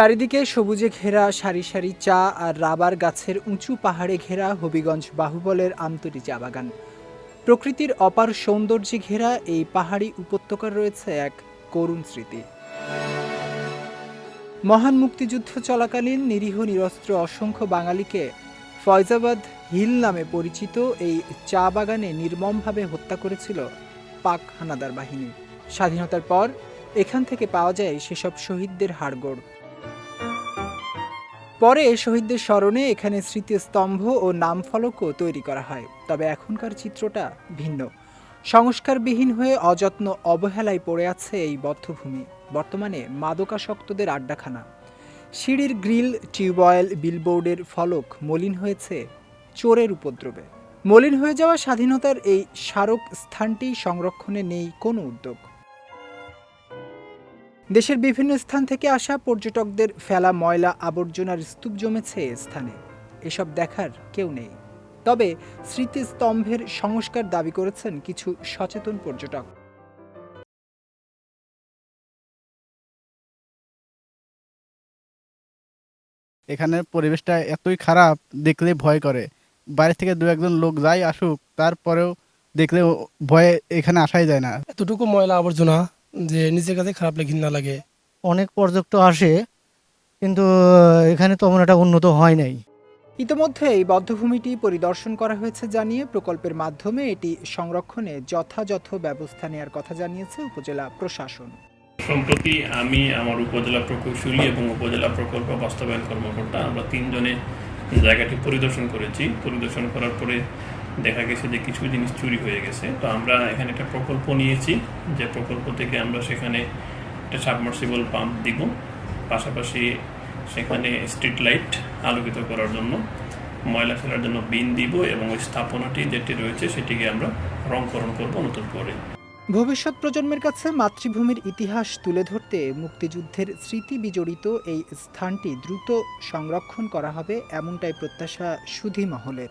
চারিদিকে সবুজে ঘেরা সারি সারি চা আর রাবার গাছের উঁচু পাহাড়ে ঘেরা হবিগঞ্জ বাহুবলের আমতলী চা বাগান। প্রকৃতির অপার সৌন্দর্যে ঘেরা এই পাহাড়ি উপত্যকার রয়েছে এক করুণ স্মৃতি। মহান মুক্তিযুদ্ধ চলাকালীন নিরীহ নিরস্ত্র অসংখ্য বাঙালিকে ফয়জাবাদ হিল নামে পরিচিত এই চা বাগানে নির্মমভাবে হত্যা করেছিল পাক হানাদার বাহিনী। স্বাধীনতার পর এখান থেকে পাওয়া যায় সেসব শহীদদের হাড়গোড়। পরে শহীদদের স্মরণে এখানে স্মৃতিস্তম্ভ ও নামফলকও তৈরি করা হয়। তবে এখনকার চিত্রটা ভিন্ন। সংস্কারবিহীন হয়ে অযত্ন অবহেলায় পড়ে আছে এই বদ্ধভূমি। বর্তমানে মাদকাসক্তদের আড্ডাখানা। সিঁড়ির গ্রিল, টিউবওয়েল, বিলবোর্ডের ফলক মলিন হয়েছে চোরের উপদ্রবে। মলিন হয়ে যাওয়া স্বাধীনতার এই স্মারক স্থানটি সংরক্ষণে নেই কোনো উদ্যোগ। দেশের বিভিন্ন স্থান থেকে আসা পর্যটকদের ফেলা ময়লা আবর্জনার স্তূপ জমেছে এ স্থানে। এসব দেখার কেউ নেই। তবে স্মৃতিস্তম্ভের সংস্কার দাবি করেছেন কিছু সচেতন পর্যটক। এখানের পরিবেশটা এতই খারাপ দেখলে ভয় করে। বাইরে থেকে দু একজন লোক যাই আসুক তারপরেও দেখলে ভয়ে এখানে আসাই যায় না। এতটুকু ময়লা আবর্জনা যে নিজের কাছে খারাপ লাগে ঘৃণা লাগে। অনেক পর্যটক আসে কিন্তু এখানে তেমন একটা উন্নত হয় নাই। ইতোমধ্যে এই বদ্ধভূমিটি পরিদর্শন করা হয়েছে জানিয়ে প্রকল্পের মাধ্যমে এটি সংরক্ষণে যথাযথ ব্যবস্থা নেওয়ার কথা জানিয়েছে উপজেলা প্রশাসন। সম্প্রতি আমি আমার উপজেলা প্রকৌশলী এবং উপজেলা প্রকল্প বাস্তবায়ন কর্মকর্তা আমরা তিনজনে জায়গাটি পরিদর্শন করেছি। পরিদর্শন করার পরে দেখা গেছে যে কিছু জিনিস চুরি হয়ে গেছে। তো আমরা এখানে একটা প্রকল্প নিয়েছি। যে প্রকল্প থেকে আমরা সেখানে একটা সাবমার্সিবল পাম্প দিব। পাশাপাশি সেখানে স্ট্রিট লাইট আলোকিত করার জন্য, ময়লা ফেলার জন্য বিন দিব এবং ওই স্থাপনাটি যেটি রয়েছে সেটিকে আমরা রংকরণ করব নতুন করে। ভবিষ্যৎ প্রজন্মের কাছে মাতৃভূমির ইতিহাস তুলে ধরতে মুক্তিযুদ্ধের স্মৃতি বিজড়িত এই স্থানটি দ্রুত সংরক্ষণ করা হবে এমনটাই প্রত্যাশা সুধী মহলের